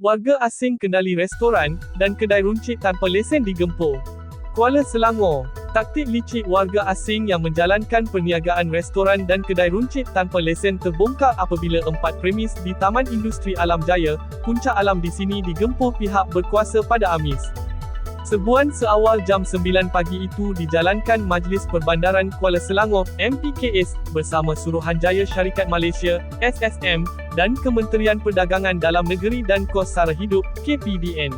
Warga asing kendali restoran dan kedai runcit tanpa lesen digempur. Kuala Selangor, taktik licik warga asing yang menjalankan perniagaan restoran dan kedai runcit tanpa lesen terbongkar apabila empat premis di Taman Industri Alam Jaya, Puncak Alam di sini digempur pihak berkuasa pada Amis. Sebuan seawal jam 9 pagi itu dijalankan Majlis Perbandaran Kuala Selangor MPKS bersama Suruhanjaya Syarikat Malaysia SSM dan Kementerian Perdagangan Dalam Negeri dan Kos Sara Hidup KPDN.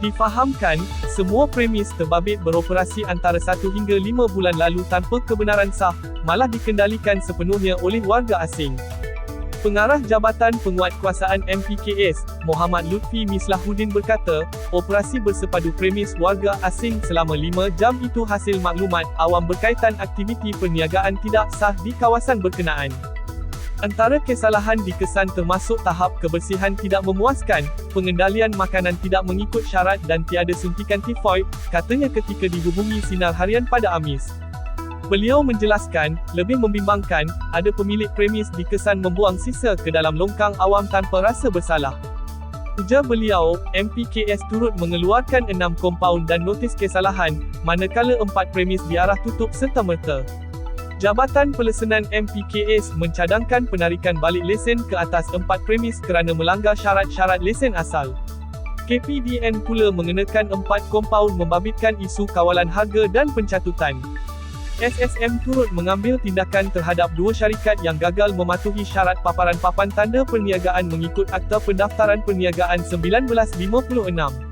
Difahamkan, semua premis terbabit beroperasi antara 1 hingga 5 bulan lalu tanpa kebenaran sah, malah dikendalikan sepenuhnya oleh warga asing. Pengarah Jabatan Penguatkuasaan MPKS, Muhammad Lutfi Mislahuddin berkata, operasi bersepadu premis warga asing selama 5 jam itu hasil maklumat awam berkaitan aktiviti perniagaan tidak sah di kawasan berkenaan. Antara kesalahan dikesan termasuk tahap kebersihan tidak memuaskan, pengendalian makanan tidak mengikut syarat dan tiada suntikan tifoid, katanya ketika dihubungi Sinar Harian pada Amis. Beliau menjelaskan, lebih membimbangkan, ada pemilik premis dikesan membuang sisa ke dalam longkang awam tanpa rasa bersalah. Ujar beliau, MPKS turut mengeluarkan enam kompaun dan notis kesalahan, manakala empat premis diarah tutup serta-merta. Jabatan Pelesenan MPKS mencadangkan penarikan balik lesen ke atas empat premis kerana melanggar syarat-syarat lesen asal. KPDN pula mengenakan empat kompaun membabitkan isu kawalan harga dan pencatutan. SSM turut mengambil tindakan terhadap dua syarikat yang gagal mematuhi syarat paparan papan tanda perniagaan mengikut Akta Pendaftaran Perniagaan 1956.